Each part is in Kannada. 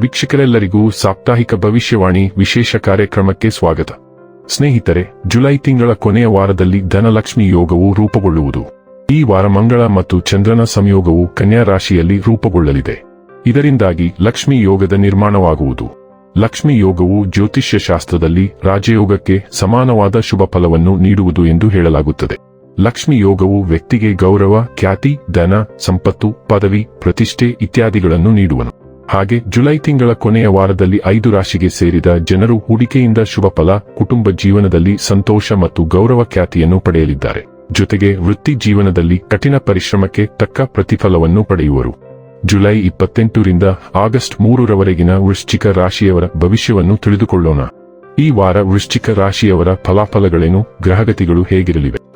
ವೀಕ್ಷಕರೆಲ್ಲರಿಗೂ ಸಾಪ್ತಾಹಿಕ ಭವಿಷ್ಯವಾಣಿ ವಿಶೇಷ ಕಾರ್ಯಕ್ರಮಕ್ಕೆ ಸ್ವಾಗತ. ಸ್ನೇಹಿತರೆ, ಜುಲೈ ತಿಂಗಳ ಕೊನೆಯ ವಾರದಲ್ಲಿ ಧನಲಕ್ಷ್ಮಿ ಯೋಗವು ರೂಪುಗೊಳ್ಳುವುದು. ಈ ವಾರ ಮಂಗಳ ಮತ್ತು ಚಂದ್ರನ ಸಂಯೋಗವು ಕನ್ಯಾ ರಾಶಿಯಲ್ಲಿ ರೂಪುಗೊಳ್ಳಲಿದೆ. ಇದರಿಂದಾಗಿ ಲಕ್ಷ್ಮಿ ಯೋಗದ ನಿರ್ಮಾಣವಾಗುವುದು. ಲಕ್ಷ್ಮಿ ಯೋಗವು ಜ್ಯೋತಿಷ್ಯ ಶಾಸ್ತ್ರದಲ್ಲಿ ರಾಜಯೋಗಕ್ಕೆ ಸಮಾನವಾದ ಶುಭ ಫಲವನ್ನು ನೀಡುವುದು ಎಂದು ಹೇಳಲಾಗುತ್ತದೆ. ಲಕ್ಷ್ಮಿ ಯೋಗವು ವ್ಯಕ್ತಿಗೆ ಗೌರವ, ಖ್ಯಾತಿ, ಧನ, ಸಂಪತ್ತು, ಪದವಿ, ಪ್ರತಿಷ್ಠೆ ಇತ್ಯಾದಿಗಳನ್ನು ನೀಡುವನು. ಹಾಗೆ ಜುಲೈ ತಿಂಗಳ ಕೊನೆಯ ವಾರದಲ್ಲಿ ಐದು ರಾಶಿಗೆ ಸೇರಿದ ಜನರು ಹೂಡಿಕೆಯಿಂದ ಶುಭ ಫಲ, ಕುಟುಂಬ ಜೀವನದಲ್ಲಿ ಸಂತೋಷ ಮತ್ತು ಗೌರವ ಖ್ಯಾತಿಯನ್ನು ಪಡೆಯಲಿದ್ದಾರೆ. ಜೊತೆಗೆ ವೃತ್ತಿ ಜೀವನದಲ್ಲಿ ಕಠಿಣ ಪರಿಶ್ರಮಕ್ಕೆ ತಕ್ಕ ಪ್ರತಿಫಲವನ್ನು ಪಡೆಯುವರು. ಜುಲೈ ಇಪ್ಪತ್ತೆಂಟರಿಂದ ಆಗಸ್ಟ್ ಮೂರರವರೆಗಿನ ವೃಶ್ಚಿಕ ರಾಶಿಯವರ ಭವಿಷ್ಯವನ್ನು ತಿಳಿದುಕೊಳ್ಳೋಣ. ಈ ವಾರ ವೃಶ್ಚಿಕ ರಾಶಿಯವರ ಫಲಾಫಲಗಳೇನು, ಗ್ರಹಗತಿಗಳು ಹೇಗಿರಲಿವೆ?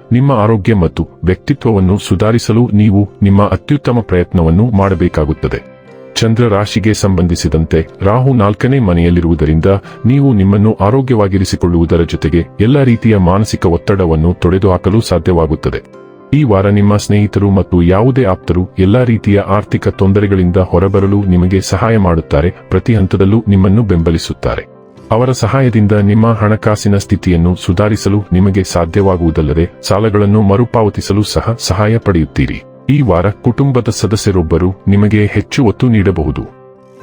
ನಿಮ್ಮ ಆರೋಗ್ಯ ಮತ್ತು ವ್ಯಕ್ತಿತ್ವವನ್ನು ಸುಧಾರಿಸಲು ನೀವು ನಿಮ್ಮ ಅತ್ಯುತ್ತಮ ಪ್ರಯತ್ನವನ್ನು ಮಾಡಬೇಕಾಗುತ್ತದೆ. ಚಂದ್ರ ರಾಶಿಗೆ ಸಂಬಂಧಿಸಿದಂತೆ ರಾಹು ನಾಲ್ಕನೇ ಮನೆಯಲ್ಲಿರುವುದರಿಂದ ನೀವು ನಿಮ್ಮನ್ನು ಆರೋಗ್ಯವಾಗಿರಿಸಿಕೊಳ್ಳುವುದರ ಜೊತೆಗೆ ಎಲ್ಲ ರೀತಿಯ ಮಾನಸಿಕ ಒತ್ತಡವನ್ನು ತೊಡೆದುಹಾಕಲು ಸಾಧ್ಯವಾಗುತ್ತದೆ. ಈ ವಾರ ನಿಮ್ಮ ಸ್ನೇಹಿತರು ಮತ್ತು ಯಾವುದೇ ಆಪ್ತರು ಎಲ್ಲಾ ರೀತಿಯ ಆರ್ಥಿಕ ತೊಂದರೆಗಳಿಂದ ಹೊರಬರಲು ನಿಮಗೆ ಸಹಾಯ ಮಾಡುತ್ತಾರೆ. ಪ್ರತಿ ಹಂತದಲ್ಲೂ ನಿಮ್ಮನ್ನು ಬೆಂಬಲಿಸುತ್ತಾರೆ. ಅವರ ಸಹಾಯದಿಂದ ನಿಮ್ಮ ಹಣಕಾಸಿನ ಸ್ಥಿತಿಯನ್ನು ಸುಧಾರಿಸಲು ನಿಮಗೆ ಸಾಧ್ಯವಾಗುವುದಲ್ಲದೆ ಸಾಲಗಳನ್ನು ಮರುಪಾವತಿಸಲು ಸಹ ಸಹಾಯ ಪಡೆಯುತ್ತೀರಿ. ಈ ವಾರ ಕುಟುಂಬದ ಸದಸ್ಯರೊಬ್ಬರು ನಿಮಗೆ ಹೆಚ್ಚು ಒತ್ತು ನೀಡಬಹುದು.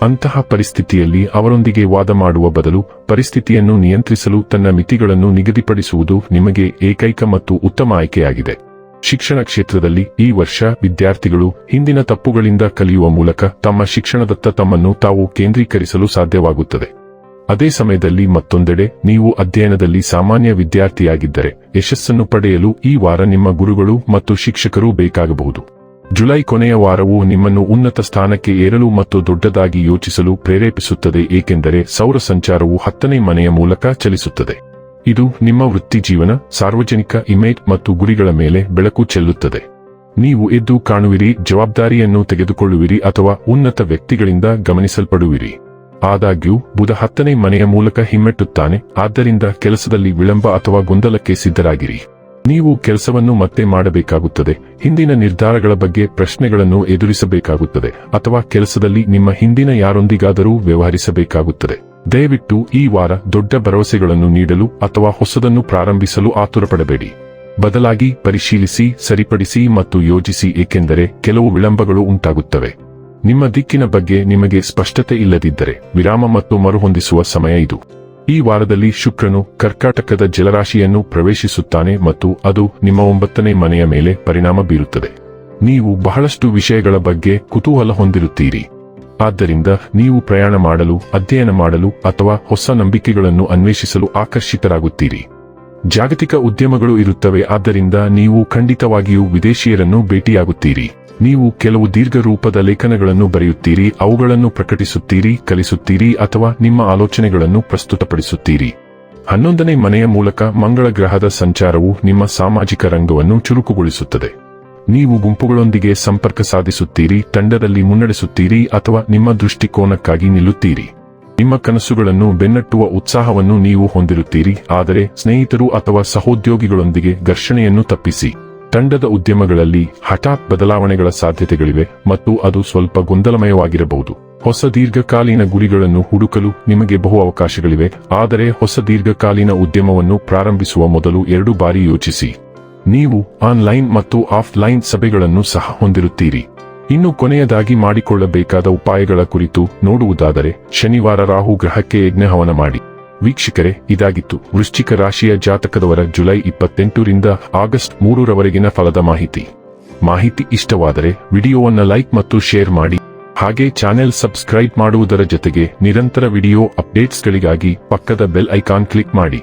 ಅಂತಹ ಪರಿಸ್ಥಿತಿಯಲ್ಲಿ ಅವರೊಂದಿಗೆ ವಾದ ಮಾಡುವ ಬದಲು ಪರಿಸ್ಥಿತಿಯನ್ನು ನಿಯಂತ್ರಿಸಲು ತನ್ನ ಮಿತಿಗಳನ್ನು ನಿಗದಿಪಡಿಸುವುದು ನಿಮಗೆ ಏಕೈಕ ಮತ್ತು ಉತ್ತಮ ಆಯ್ಕೆಯಾಗಿದೆ. ಶಿಕ್ಷಣ ಕ್ಷೇತ್ರದಲ್ಲಿ ಈ ವರ್ಷ ವಿದ್ಯಾರ್ಥಿಗಳು ಹಿಂದಿನ ತಪ್ಪುಗಳಿಂದ ಕಲಿಯುವ ಮೂಲಕ ತಮ್ಮ ಶಿಕ್ಷಣದತ್ತ ತಮ್ಮನ್ನು ತಾವು ಕೇಂದ್ರೀಕರಿಸಲು ಸಾಧ್ಯವಾಗುತ್ತದೆ. ಅದೇ ಸಮಯದಲ್ಲಿ ಮತ್ತೊಂದೆಡೆ ನೀವು ಅಧ್ಯಯನದಲ್ಲಿ ಸಾಮಾನ್ಯ ವಿದ್ಯಾರ್ಥಿಯಾಗಿದ್ದರೆ ಯಶಸ್ಸನ್ನು ಪಡೆಯಲು ಈ ವಾರ ನಿಮ್ಮ ಗುರುಗಳು ಮತ್ತು ಶಿಕ್ಷಕರು ಬೇಕಾಗಬಹುದು. ಜುಲೈ ಕೊನೆಯ ವಾರವು ನಿಮ್ಮನ್ನು ಉನ್ನತ ಸ್ಥಾನಕ್ಕೆ ಏರಲು ಮತ್ತು ದೊಡ್ಡದಾಗಿ ಯೋಚಿಸಲು ಪ್ರೇರೇಪಿಸುತ್ತದೆ ಏಕೆಂದರೆ ಸೌರ ಸಂಚಾರವು ಹತ್ತನೇ ಮನೆಯ ಮೂಲಕ ಚಲಿಸುತ್ತದೆ. ಇದು ನಿಮ್ಮ ವೃತ್ತಿಜೀವನ ಸಾರ್ವಜನಿಕ ಇಮೇಜ್ ಮತ್ತು ಗುರಿಗಳ ಮೇಲೆ ಬೆಳಕು ಚೆಲ್ಲುತ್ತದೆ. ನೀವು ಎದ್ದು ಕಾಣುವಿರಿ, ಜವಾಬ್ದಾರಿಯನ್ನು ತೆಗೆದುಕೊಳ್ಳುವಿರಿ ಅಥವಾ ಉನ್ನತ ವ್ಯಕ್ತಿಗಳಿಂದ ಗಮನಿಸಲ್ಪಡುವಿರಿ. ಆದಾಗ್ಯೂ, ಬುಧ ಹತ್ತನೇ ಮನೆಯ ಮೂಲಕ ಹಿಮ್ಮೆಟ್ಟುತ್ತಾನೆ. ಆದ್ದರಿಂದ ಕೆಲಸದಲ್ಲಿ ವಿಳಂಬ ಅಥವಾ ಗೊಂದಲಕ್ಕೆ ಸಿದ್ಧರಾಗಿರಿ. ನೀವು ಕೆಲಸವನ್ನು ಮತ್ತೆ ಮಾಡಬೇಕಾಗುತ್ತದೆ. ಹಿಂದಿನ ನಿರ್ಧಾರಗಳ ಬಗ್ಗೆ ಪ್ರಶ್ನೆಗಳನ್ನು ಎದುರಿಸಬೇಕಾಗುತ್ತದೆ ಅಥವಾ ಕೆಲಸದಲ್ಲಿ ನಿಮ್ಮ ಹಿಂದಿನ ಯಾರೊಂದಿಗಾದರೂ ವ್ಯವಹರಿಸಬೇಕಾಗುತ್ತದೆ. ದಯವಿಟ್ಟು ಈ ವಾರ ದೊಡ್ಡ ಭರವಸೆಗಳನ್ನು ನೀಡಲು ಅಥವಾ ಹೊಸದನ್ನು ಪ್ರಾರಂಭಿಸಲು ಆತುರಪಡಬೇಡಿ. ಬದಲಾಗಿ ಪರಿಶೀಲಿಸಿ, ಸರಿಪಡಿಸಿ ಮತ್ತು ಯೋಜಿಸಿ, ಏಕೆಂದರೆ ಕೆಲವು ವಿಳಂಬಗಳು ಉಂಟಾಗುತ್ತವೆ. ನಿಮ್ಮ ದಿಕ್ಕಿನ ಬಗ್ಗೆ ನಿಮಗೆ ಸ್ಪಷ್ಟತೆ ಇಲ್ಲದಿದ್ದರೆ ವಿರಾಮ ಮತ್ತು ಮರುಹೊಂದಿಸುವ ಸಮಯ ಇದು. ಈ ವಾರದಲ್ಲಿ ಶುಕ್ರನು ಕರ್ಕಾಟಕದ ಜಲರಾಶಿಯನ್ನು ಪ್ರವೇಶಿಸುತ್ತಾನೆ ಮತ್ತು ಅದು ನಿಮ್ಮ ಒಂಬತ್ತನೇ ಮನೆಯ ಮೇಲೆ ಪರಿಣಾಮ ಬೀರುತ್ತದೆ. ನೀವು ಬಹಳಷ್ಟು ವಿಷಯಗಳ ಬಗ್ಗೆ ಕುತೂಹಲ ಹೊಂದಿರುತ್ತೀರಿ. ಆದ್ದರಿಂದ ನೀವು ಪ್ರಯಾಣ ಮಾಡಲು, ಅಧ್ಯಯನ ಮಾಡಲು ಅಥವಾ ಹೊಸ ನಂಬಿಕೆಗಳನ್ನು ಅನ್ವೇಷಿಸಲು ಆಕರ್ಷಿತರಾಗುತ್ತೀರಿ. ಜಾಗತಿಕ ಉದ್ಯಮಗಳು ಇರುತ್ತವೆ, ಆದ್ದರಿಂದ ನೀವು ಖಂಡಿತವಾಗಿಯೂ ವಿದೇಶಿಯರನ್ನು ಭೇಟಿಯಾಗುತ್ತೀರಿ. ನೀವು ಕೆಲವು ದೀರ್ಘ ರೂಪದ ಲೇಖನಗಳನ್ನು ಬರೆಯುತ್ತೀರಿ, ಅವುಗಳನ್ನು ಪ್ರಕಟಿಸುತ್ತೀರಿ, ಕಲಿಸುತ್ತೀರಿ ಅಥವಾ ನಿಮ್ಮ ಆಲೋಚನೆಗಳನ್ನು ಪ್ರಸ್ತುತಪಡಿಸುತ್ತೀರಿ. ಹನ್ನೊಂದನೇ ಮನೆಯ ಮೂಲಕ ಮಂಗಳ ಗ್ರಹದ ಸಂಚಾರವು ನಿಮ್ಮ ಸಾಮಾಜಿಕ ರಂಗವನ್ನು ಚುರುಕುಗೊಳಿಸುತ್ತದೆ. ನೀವು ಗುಂಪುಗಳೊಂದಿಗೆ ಸಂಪರ್ಕ ಸಾಧಿಸುತ್ತೀರಿ, ತಂಡದಲ್ಲಿ ಮುನ್ನಡೆಸುತ್ತೀರಿ ಅಥವಾ ನಿಮ್ಮ ದೃಷ್ಟಿಕೋನಕ್ಕಾಗಿ ನಿಲ್ಲುತ್ತೀರಿ. ನಿಮ್ಮ ಕನಸುಗಳನ್ನು ಬೆನ್ನಟ್ಟುವ ಉತ್ಸಾಹವನ್ನು ನೀವು ಹೊಂದಿರುತ್ತೀರಿ, ಆದರೆ ಸ್ನೇಹಿತರು ಅಥವಾ ಸಹೋದ್ಯೋಗಿಗಳೊಂದಿಗೆ ಘರ್ಷಣೆಯನ್ನು ತಪ್ಪಿಸಿ. ತಂಡದ ಉದ್ಯಮಗಳಲ್ಲಿ ಹಠಾತ್ ಬದಲಾವಣೆಗಳ ಸಾಧ್ಯತೆಗಳಿವೆ ಮತ್ತು ಅದು ಸ್ವಲ್ಪ ಗೊಂದಲಮಯವಾಗಿರಬಹುದು. ಹೊಸ ದೀರ್ಘಕಾಲೀನ ಗುರಿಗಳನ್ನು ಹುಡುಕಲು ನಿಮಗೆ ಬಹು ಅವಕಾಶಗಳಿವೆ, ಆದರೆ ಹೊಸ ದೀರ್ಘಕಾಲೀನ ಉದ್ಯಮವನ್ನು ಪ್ರಾರಂಭಿಸುವ ಮೊದಲು ಎರಡು ಬಾರಿ ಯೋಚಿಸಿ. ನೀವು ಆನ್ಲೈನ್ ಮತ್ತು ಆಫ್ಲೈನ್ ಸಭೆಗಳನ್ನು ಸಹ ಹೊಂದಿರುತ್ತೀರಿ. ಇನ್ನು ಕೊನೆಯದಾಗಿ ಮಾಡಿಕೊಳ್ಳಬೇಕಾದ ಉಪಾಯಗಳ ಕುರಿತು ನೋಡುವುದಾದರೆ, ಶನಿವಾರ ರಾಹು ಗ್ರಹಕ್ಕೆ ಯಜ್ಞಹವನ ಮಾಡಿ. ವೀಕ್ಷಕರೇ, ಇದಾಗಿತ್ತು. ವೃಶ್ಚಿಕ ರಾಶಿಯ ಜಾತಕದವರ ಜುಲೈ ಇಪ್ಪತ್ತೆಂಟರಿಂದ ಆಗಸ್ಟ್ ಮೂರರವರೆಗಿನ ಫಲದ ಮಾಹಿತಿ. ಮಾಹಿತಿ ಇಷ್ಟವಾದರೆ ವಿಡಿಯೋವನ್ನ ಲೈಕ್ ಮತ್ತು ಶೇರ್ ಮಾಡಿ. ಹಾಗೆ ಚಾನೆಲ್ ಸಬ್ಸ್ಕ್ರೈಬ್ ಮಾಡುವುದರ ಜೊತೆಗೆ ನಿರಂತರ ವಿಡಿಯೋ ಅಪ್ಡೇಟ್ಸ್ಗಳಿಗಾಗಿ ಪಕ್ಕದ ಬೆಲ್ ಐಕಾನ್ ಕ್ಲಿಕ್ ಮಾಡಿ.